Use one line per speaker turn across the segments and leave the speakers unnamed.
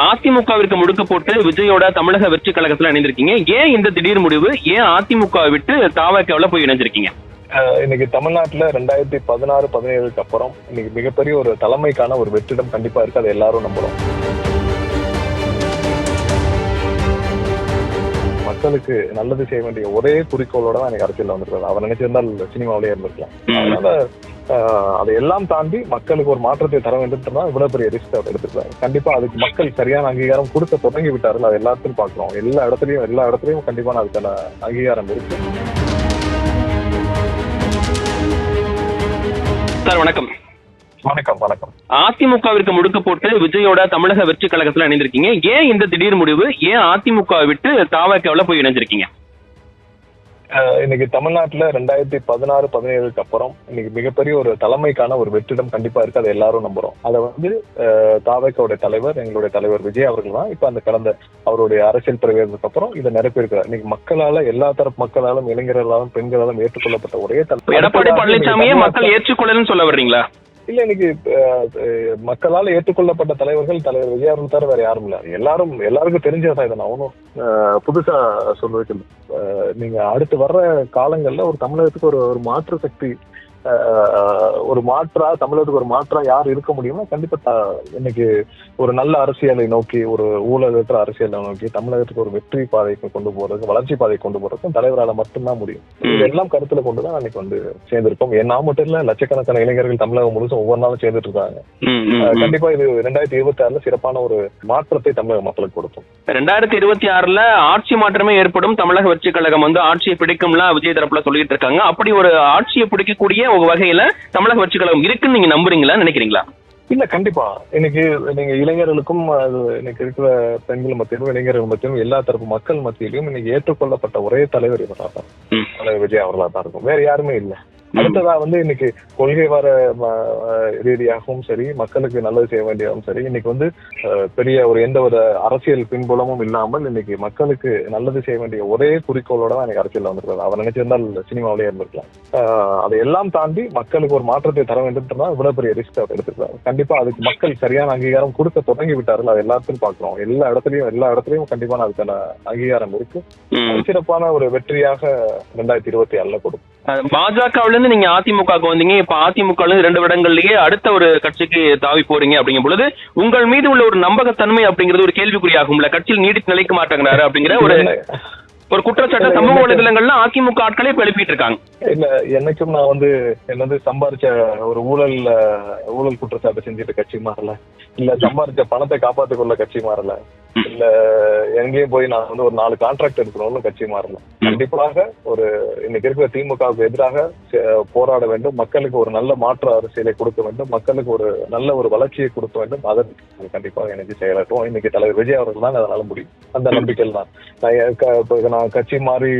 அதிமுகவிற்கு முடுக்க போட்டு விஜயோட தமிழக வெற்றி கழகத்துல இணைந்திருக்கீங்க. ஏன் இந்த திடீர் முடிவு? ஏன் அதிமுக விட்டு தாவக்கவுல போய் இணைஞ்சிருக்கீங்க?
இன்னைக்கு தமிழ்நாட்டுல ரெண்டாயிரத்தி பதினாறு பதினேழுக்கு அப்புறம் இன்னைக்கு மிகப்பெரிய ஒரு தலைமைக்கான ஒரு வெற்றிடம் கண்டிப்பா இருக்கு. அதை எல்லாரும் நம்புறோம். மக்களுக்கு நல்லது செய்ய வேண்டிய ஒரே குறிக்கோளோட தான் எனக்கு அரசியல் வந்திருக்காரு. அவர் நினைச்சிருந்தால் சினிமாவிலேயே இருந்திருக்கலாம். அதனால அஹ், அதை எல்லாம் தாண்டி மக்களுக்கு ஒரு மாற்றத்தை தர வேண்டும் இவ்வளவு பெரிய ரிஸ்க் அவர் எடுத்துருக்காரு கண்டிப்பா அதுக்கு மக்கள் சரியான அங்கீகாரம் கொடுக்க தொடங்கி விட்டார்கள். அது எல்லாத்தையும் பார்க்கிறோம். எல்லா இடத்துலயும் எல்லா இடத்துலயும் கண்டிப்பான அதுக்கான அங்கீகாரம் இருக்கு.
சார் வணக்கம்.
வணக்கம் வணக்கம்.
அதிமுகவிற்கு முடுக்க போட்டு விஜயோட தமிழக வெற்றி கழகத்துல இணைந்திருக்கீங்க. ஏன் இந்த திடீர் முடிவு? ஏன் அதிமுக விட்டு தாவக்கவுல போய் இணைஞ்சிருக்கீங்க?
இன்னைக்கு தமிழ்நாட்டுல ரெண்டாயிரத்தி பதினாறு பதினேழுக்கு அப்புறம் இன்னைக்கு மிகப்பெரிய ஒரு தலைமைக்கான ஒரு வெற்றிடம் கண்டிப்பா இருக்கு. அதை எல்லாரும் நம்புறோம். அதை வந்து தாவேக்காவுடைய தலைவர் எங்களுடைய தலைவர் விஜய் அவர்கள் தான் இப்ப அந்த கடந்த அவருடைய அரசியல் பிரவேசத்துக்கு அப்புறம் இதை நிறைவேற்கிறார் இன்னைக்கு மக்களால எல்லா தரப்பு மக்களாலும் இளைஞர்களாலும் பெண்களாலும் ஏற்றுக்கொள்ளப்பட்ட ஒரே
எடப்பாடி பழனிசாமியே மக்கள் ஏற்றுக்கொள்ளலன்னு சொல்ல வர்றீங்களா?
இல்ல இன்னைக்கு அஹ், மக்களால் ஏற்றுக்கொள்ளப்பட்ட தலைவர்கள் தலைவர் விஜய் அவர்கள் தவிர வேற யாரும் இல்ல. எல்லாரும் எல்லாருக்கும் தெரிஞ்சதான் இதை நான் ஒன்றும் புதுசா சொல்றதுக்கு நீங்க அடுத்து வர்ற காலங்கள்ல ஒரு தமிழகத்துக்கு ஒரு ஒரு மாற்று சக்தி ஒரு மாற்றா தமிழகத்துக்கு ஒரு மாற்றா யார் இருக்க முடியும்னா கண்டிப்பா இன்னைக்கு ஒரு நல்ல அரசியலை நோக்கி ஒரு ஊழலற்ற அரசியலை நோக்கி தமிழகத்துக்கு ஒரு வெற்றி பாதைக்கு கொண்டு போறதுக்கு வளர்ச்சி பாதையை கொண்டு போறதுக்கும் தலைவரால மட்டும்தான் முடியும். இதெல்லாம் கருத்துல கொண்டுதான் அன்னைக்கு வந்து சேர்ந்திருக்கோம். நான் மட்டும் இல்ல லட்சக்கணக்கான இளைஞர்கள் தமிழகம் முழுசும் ஒவ்வொரு நாளும் சேர்ந்துட்டு இருக்காங்க. கண்டிப்பா இது ரெண்டாயிரத்தி இருபத்தி ஆறுல சிறப்பான ஒரு மாற்றத்தை தமிழக மக்களுக்கு கொடுக்கும்.
ரெண்டாயிரத்தி இருபத்தி ஆறுல ஆட்சி மாற்றமே ஏற்படும். தமிழக வெற்றி கழகம் வந்து ஆட்சியை பிடிக்கும்லாம் விஜய் தரப்புல சொல்லிட்டு இருக்காங்க. அப்படி ஒரு ஆட்சியை பிடிக்கக்கூடிய ஒரு வகையில தமிழக வெற்றி கழகம் இருக்குன்னு நீங்க நம்புறீங்களா நினைக்கிறீங்களா?
இல்ல கண்டிப்பா. இன்னைக்கு நீங்க இளைஞர்களுக்கும் அது இன்னைக்கு இருக்கிற பெண்கள் மத்தியிலும் இளைஞர்கள் மத்தியிலும் எல்லா தரப்பு மக்கள் மத்தியிலும் இன்னைக்கு ஏற்றுக்கொள்ளப்பட்ட ஒரே தலைவர் இவரா தான். தலைவர் விஜய் அவர்களா தான் இருக்கும். வேற யாருமே இல்ல. அடுத்ததா வந்து இன்னைக்கு கொள்கை வர ரீதியாகவும் சரி மக்களுக்கு நல்லது செய்ய வேண்டியதும் சரி இன்னைக்கு வந்து பெரிய ஒரு எந்த ஒரு அரசியல் பின்புலமும் இல்லாமல் இன்னைக்கு மக்களுக்கு நல்லது செய்ய வேண்டிய ஒரே குறிக்கோளோட தான் எனக்கு அரசியல் வந்திருக்காரு அவர் நினைச்சிருந்தால் சினிமாவிலேயே இருந்திருக்கலாம். அதை எல்லாம் தாண்டி மக்களுக்கு ஒரு மாற்றத்தை தர வேண்டும் இவ்வளவு பெரிய ரிஸ்க் அவர் எடுத்துருக்காரு கண்டிப்பா அதுக்கு மக்கள் சரியான அங்கீகாரம் கொடுக்க தொடங்கி விட்டார்கள். அது எல்லாத்தையும் பார்க்கிறோம். எல்லா இடத்துலயும் எல்லா இடத்துலயும் கண்டிப்பான அதுக்கான அங்கீகாரம் இருக்கு. சிறப்பான ஒரு வெற்றியாக ரெண்டாயிரத்தி இருபத்தி ஆறுல கொடுக்கும்.
பாஜகவுல இருந்து நீங்க அதிமுகவுக்கு வந்தீங்க இப்ப அதிமுக ரெண்டு வருடங்கள்லயே அடுத்த ஒரு கட்சிக்கு தாவி போறீங்க அப்படிங்கும் பொழுது உங்கள் மீது உள்ள ஒரு நம்பகத்தன்மை அப்படிங்கிறது ஒரு கேள்விக்குறியாகும்ல. கட்சியில் நீடித்து நிலைக்க மாட்டேங்கிறாரு அப்படிங்கிற ஒரு ஒரு குற்றச்சாட்டு சமூக வலைதளங்கள்ல அதிமுக ஆட்களே இப்ப எழுப்பிட்டு இருக்காங்க
இல்ல என்னைக்கும் நான் வந்து என்னது சம்பாரிச்ச ஒரு ஊழல் ஊழல் குற்றச்சாட்டு செஞ்சுட்டு கட்சி மாறல. இல்ல சம்பாரிச்ச பணத்தை காப்பாத்திக் கொள்ள கட்சி மாறல. இல்ல எங்கேயும் போய் நான் வந்து ஒரு நாலு கான்ட்ராக்ட் எடுக்கணும்னு கட்சி மாறல. கண்டிப்பாக ஒரு இன்னைக்கு இருக்கிற திமுகவுக்கு எதிராக போராட வேண்டும். மக்களுக்கு ஒரு நல்ல மாற்று அரசியலை கொடுக்க வேண்டும். மக்களுக்கு ஒரு நல்ல ஒரு வளர்ச்சியை கொடுக்க வேண்டும். அதற்கு கண்டிப்பாக இணைஞ்சு செயலாற்றுவோம். இன்னைக்கு தலைவர் விஜய் அவர்கள் தான் அதனால முடியும். அந்த நம்பிக்கையில் தான் நான் கட்சி மாறி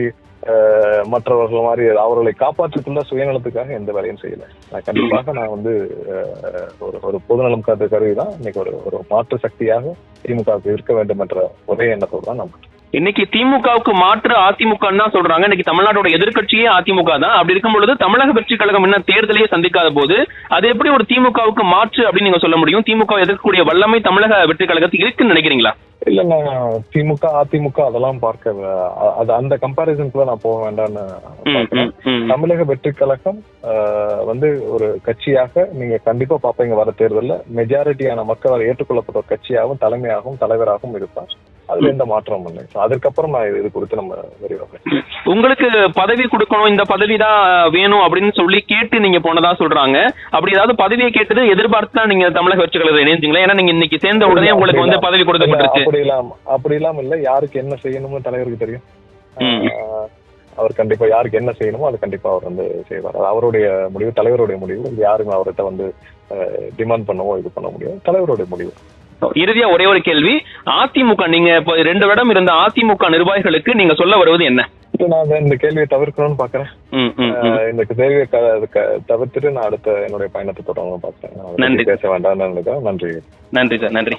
மற்றவர்கள் மாதிரி அவர்களை காப்பாற்றிக்கொள்ள சுயநலத்துக்காக எந்த வேலையும் செய்யல. நான் கண்டிப்பாக நான் வந்து ஒரு ஒரு பொதுநலம் காத்து கருவி தான் இன்னைக்கு ஒரு ஒரு மாற்று சக்தியாக திமுகவுக்கு இருக்க வேண்டும் என்ற ஒரே எண்ணத்தோடு தான் நம்ம
இன்னைக்கு திமுகவுக்கு மாற்று அதிமுக தான் சொல்றாங்க. இன்னைக்கு தமிழ்நாட்டோட எதிர்க்கட்சியே அதிமுக தான். அப்படி இருக்கும் பொழுது தமிழக வெற்றி கழகம் என்ன தேர்தலையே சந்திக்காத போது அது எப்படி ஒரு திமுகவுக்கு மாற்று அப்படின்னு நீங்க சொல்ல முடியும்? திமுக எதிர்க்கக்கூடிய வல்லமை தமிழக வெற்றி கழகத்துக்கு இருக்குன்னு நினைக்கிறீங்களா?
இல்ல திமுக அதிமுக அதெல்லாம் பார்க்க அது அந்த கம்பாரிசனுக்குள்ள நான் போக வேண்டாம்னு. தமிழக வெற்றி கழகம் வந்து ஒரு கட்சியாக நீங்க கண்டிப்பா பாப்பீங்க வர தேர்தல்ல. மெஜாரிட்டியான மக்களால் ஏற்றுக்கொள்ளப்பட்ட கட்சியாகவும் தலைமையாகவும் தலைவராகவும் இருப்பார். அதுல எந்த மாற்றமும் இல்லை. So, அதற்கப்புறம் நான் இது குறித்து நம்ம
உங்களுக்கு பதவி கொடுக்கணும் இந்த பதவி தான் வேணும் அப்படின்னு சொல்லி கேட்டு நீங்க போனதா சொல்றாங்க. அப்படி ஏதாவது பதவியை கேட்டது எதிர்பார்த்து தான் நீங்க தமிழக கழகத்தில் இணைஞ்சீங்களா? ஏன்னா நீங்க இன்னைக்கு சேர்ந்த உடனே உங்களுக்கு வந்து பதவி கொடுக்கப்பட்டிருச்சு.
அப்படி இல்லாம அப்படி இல்லாம இல்ல. யாருக்கு என்ன செய்யணும்னு தலைவருக்கு தெரியும். அவர் கண்டிப்பா யாருக்கு என்ன செய்யணுமோ அது கண்டிப்பா அவர் வந்து செய்வார். அவருடைய முடிவு தலைவருடைய முடிவு. யாருமே அவர்கிட்ட வந்து டிமாண்ட் பண்ணவோ இது பண்ண முடியும் தலைவருடைய முடிவு.
இறுதியா ஒரே ஒரு கேள்வி. அதிமுக நீங்க ரெண்டு வருடம் இருந்த அதிமுக நிர்வாகிகளுக்கு நீங்க சொல்ல வருவது என்ன?
நான் இந்த- கேள்வியை தவிர்க்கணும்னு பாக்குறேன். இந்த கேள்வியை தவிர்த்துட்டு நான் அடுத்த என்னுடைய பயணத்தை தொடரணும்னு பாக்குறேன்
நன்றி.
பேச நினைக்கிறேன். நன்றி.
நன்றி சார் நன்றி.